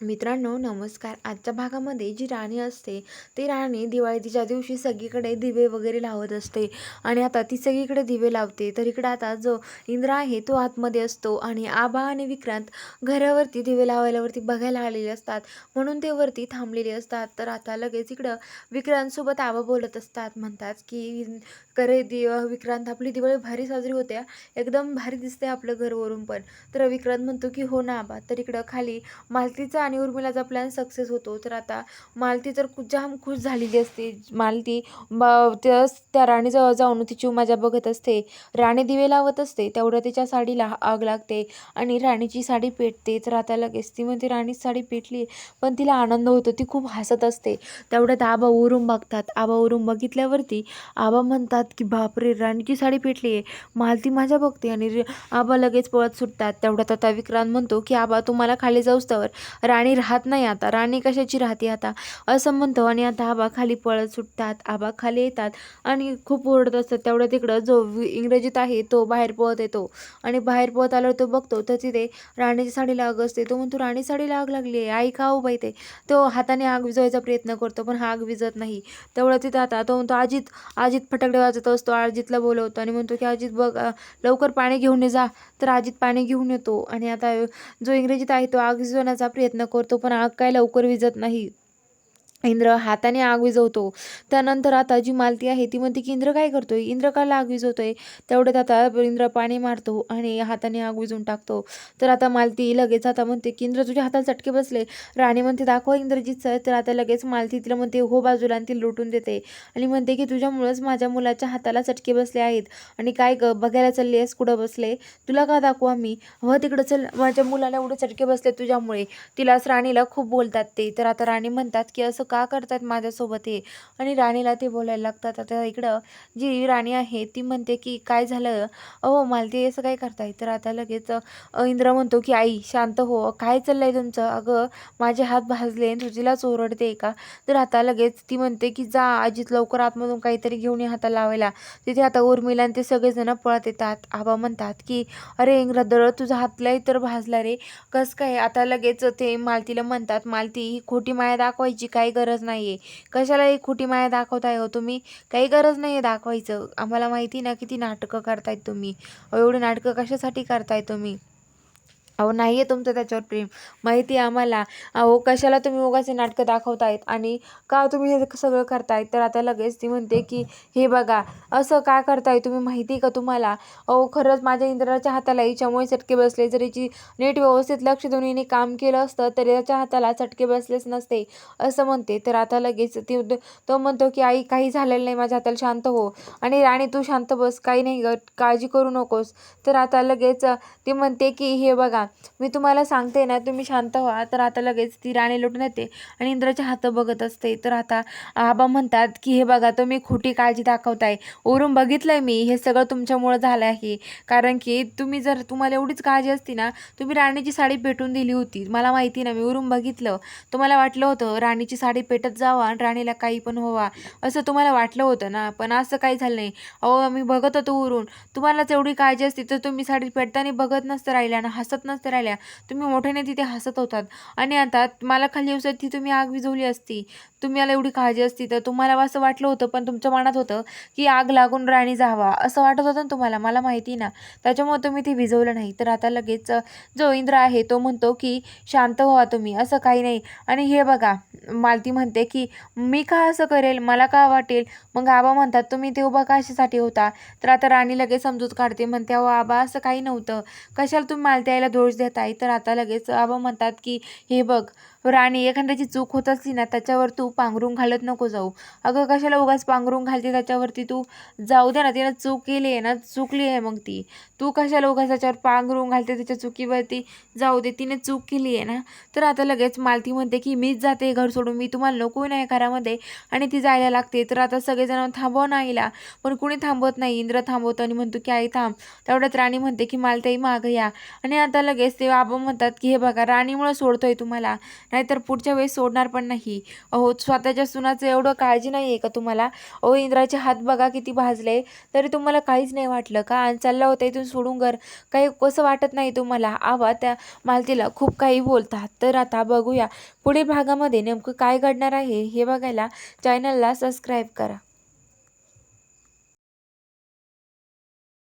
मित्रांनो नमस्कार. आजच्या भागामध्ये जी राणी असते ती राणी दिवाळीच्या दिवशी सगळीकडे दिवे वगैरे लावत असते. आणि आता ती सगळीकडे दिवे लावते. तर इकडे आता जो इंद्र आहे तो आतमध्ये असतो. आणि आबा आणि विक्रांत घरावरती दिवे लावायलावरती बघायला आलेले असतात. म्हणून ते वरती थांबलेले असतात. तर आता लगेच इकडं विक्रांतसोबत आबा बोलत असतात. म्हणतात की करे दि विक्रांत आपली दिवाळी भारी साजरी होत्या. एकदम भारी दिसते आपलं घरवरून पण. तर विक्रांत म्हणतो की हो ना आबा. तर इकडं खाली मालतीचा आणि उर्मिलाचा प्लॅन सक्सेस होतो. तर आता मालती तर खूप जाम खुश झालेली असते. मालती ब त्या त्या राणीजवळ जाऊन तिची मजा बघत असते. राणी दिवे लावत असते. तेवढ्या तिच्या साडीला आग लागते आणि राणीची साडी पेटते. तर आता लगेच ती म्हणते राणीची साडी पेटली पण तिला आनंद होतो. ती खूप हसत असते. तेवढ्यात आबा उरून बघतात. आबा उरून बघितल्यावरती आबा म्हणतात की बापरे राणीची साडी पेटली आहे मालती माझ्या बघते आणि आबा लगेच पळत सुटतात. तेवढ्यात आता विक्रांत म्हणतो की आबा तुम्हाला खाली जाऊस तर. राणी राहत नाही आता. राणी कशाची राहते आता? असं म्हणतो आणि आता आबा खाली पळत सुटतात. आबा खाली येतात आणि खूप ओरडत असतात. तेवढ्या तिकडं जो वि- इंग्रजीत आहे तो बाहेर पळत येतो. आणि बाहेर पळत आल्यावर तो बघतो तर तिथे राणीची साडी लाग असते. तो म्हणतो राणी साडी लाग लागली आहे. आई का बाई ते तो हाताने आग विझवायचा प्रयत्न करतो पण आग विझत नाही. तेवढं तिथं आता तो म्हणतो अजित अजित फटाकडे वाजत असतो. अजितला बोलवतो. आणि म्हणतो की अजित बघ लवकर पाणी घेऊन ये जा. तर अजित पाणी घेऊन येतो. आणि आता जो इंग्रजीत आहे तो आग विझवण्याचा प्रयत्न करतो पण आग काय लवकर विझत नाही. इंद्र हाताने आग विझवतो. त्यानंतर आता जी मालती आहे ती म्हणते की इंद्र काय करतोय? इंद्र काला आग विझवतोय. तेवढ्यात आता इंद्र पाणी मारतो आणि हाताने आग विझून टाकतो. तर आता मालती लगेच आता म्हणते की इंद्र तुझ्या हाताला चटके बसले. राणी म्हणते दाखवा इंद्रजीत तर आता लगेच मालती तिला म्हणते हो बाजूला आणि ती लुटून देते. आणि म्हणते की तुझ्यामुळंच माझ्या मुलाच्या हाताला चटके बसले आहेत. आणि काय ग? बघायला चालली आहेस? कुठं बसले? तुला का दाखवू आम्ही? व तिकडं चल. माझ्या मुलाला एवढे चटके बसले तुझ्यामुळे. तिलाच राणीला खूप बोलतात ते. तर आता राणी म्हणतात की असं का करतात माझ्यासोबत हे? आणि राणीला ते बोलायला लागतात. आता इकडं जी राणी आहे ती म्हणते की काय झालं? अहो मालती असं काय करताय तर आता लगेच इंद्र म्हणतो की आई शांत हो. काय चाललंय तुमचं? अगं माझे हात भाजले आणि तुझीलाच ओरडते का? तर आता लगेच ती म्हणते की जा आजीत लवकर आतमधून काहीतरी घेऊन ये हाता लावायला. तिथे आता उर्मिला आणि ते सगळेजण पळत येतात. आबा म्हणतात की अरे इंग्र दळ तुझा हातलाही तर भाजला रे. कस काय? आता लगेच ते मालतीला म्हणतात मालती ही खोटी माया दाखवायची काय गरज नाही आहे कशाला ही खोटी माया दाखवताय हो तुम्ही. काही गरज नाही आहे दाखवायचं. आम्हाला माहिती ना किती नाटकं करतायत तुम्ही. एवढी नाटकं कशासाठी करताय तुम्ही? अहो नाही आहे तुमचं त्याच्यावर प्रेम. माहिती आहे आम्हाला. अहो कशाला तुम्ही उगाचे नाटकं दाखवतायत? आणि का तुम्ही हे सगळं करताय तर आता लगेच ती म्हणते की हे बघा असं का करताय? तुम्ही माहिती आहे का तुम्हाला? अहो खरंच माझ्या इंद्राच्या हाताला हिच्यामुळे चटके बसले. जर हिची नीट व्यवस्थित लक्ष देऊन हिने काम केलं असतं तर याच्या हाताला चटके बसलेच नसते असं म्हणते. तर आता लगेच ती तो म्हणतो की आई काही झालेलं नाही. माझ्या हाताला शांत हो. आणि राणी तू शांत बस. काही नाही काळजी करू नकोस. तर आता लगेच ती म्हणते की हे बघा मी तुम्हाला सांगते ना तुम्ही शांत व्हा. तर आता लगेच ती राणी लुटून येते आणि इंद्राचे हात बघत असते. तर आता आबा म्हणतात की हे बघा तुम्ही खोटी काळजी दाखवताय. वरून बघितलंय मी. हे सगळं तुमच्यामुळं झालं आहे. कारण की तुम्ही जर तुम्हाला एवढीच काळजी असती ना तुम्ही राणीची साडी पेटून दिली होती. मला माहिती ना मी उरून बघितलं. तुम्हाला वाटलं होतं राणीची साडी पेटत जावा आणि राणीला काही पण व्हावा. असं तुम्हाला वाटलं होतं ना पण असं काही झालं नाही. अहो आम्ही बघत होतो उरून तुम्हालाच एवढी काळजी असती तर तुम्ही साडी पेटताना बघत नसतं राहिल्या ना हसत नसतं राहिल्या तुम्ही मोठ्याने तिथे हसत होतात. आणि आता मला खाली ती तुम्ही आग विझवली असती. तुम्हाला एवढी काळजी असती. तर तुम्हाला असं वाटलं होतं पण तुमच्या मनात होतं की आग लागून राणी जावा. असं वाटत होतं ना तुम्हाला? मला माहिती ना. त्याच्यामुळे तुम्ही ते विझवलं नाही. तर आता लगेच जो इंद्र आहे तो म्हणतो की शांत व्हा तुम्ही. असं काही नाही. आणि हे बघा मालती म्हणते की मी का असं करेल? मला का वाटेल? मग आबा म्हणतात तुम्ही ते उभा कशासाठी होता. तर आता राणी लगेच समजूत काढते म्हणते अहो आबा असं काही नव्हतं. कशाला तुम्ही मालती आईला दोष देताय? तर आता लगेच आबा म्हणतात की हे बघ राणी एखाद्याची चूक होत असली ना त्याच्यावर तू पांघरून घालत नको जाऊ. अगं कशाला उगाच पांघरून घालते त्याच्यावरती तू? जाऊ दे ना तिनं चूक केली आहे ना चुकली आहे मग ती. तू कशाला उगाच त्याच्यावर पांघरून घालते त्याच्या चुकीवरती? जाऊ दे तिने चूक केली आहे ना. तर आता लगेच मालती म्हणते की मीच जाते घर सोडून मी तुम्हाला नको नाही घरामध्ये. आणि ती जायला लागते. तर आता सगळेजण थांबव ना आईला. पण कुणी थांबवत नाही. इंद्र थांबवतो आणि म्हणतो की आई थांब. तेवढ्यात राणी म्हणते की मालताई मागं या. आणि आता लगेच ते बाबा म्हणतात की हे बघा राणीमुळे सोडतोय तुम्हाला. नाहीतर पुढच्या वेळेस सोडणार पण नाही. अहो स्वतःच्या सुनाचं एवढं काळजी नाही आहे का तुम्हाला? अहो इंद्राचे हात बघा किती भाजले. तरी तुम्हाला काहीच नाही वाटलं का? आणि चाललं होतं इथून सोडून घर. काही कसं वाटत नाही तुम्हाला? आवा त्या मालतीला खूप काही बोलतात. तर आता बघूया पुढील भागामध्ये नेमकं काय घडणार आहे हे बघायला चॅनलला सबस्क्राईब करा.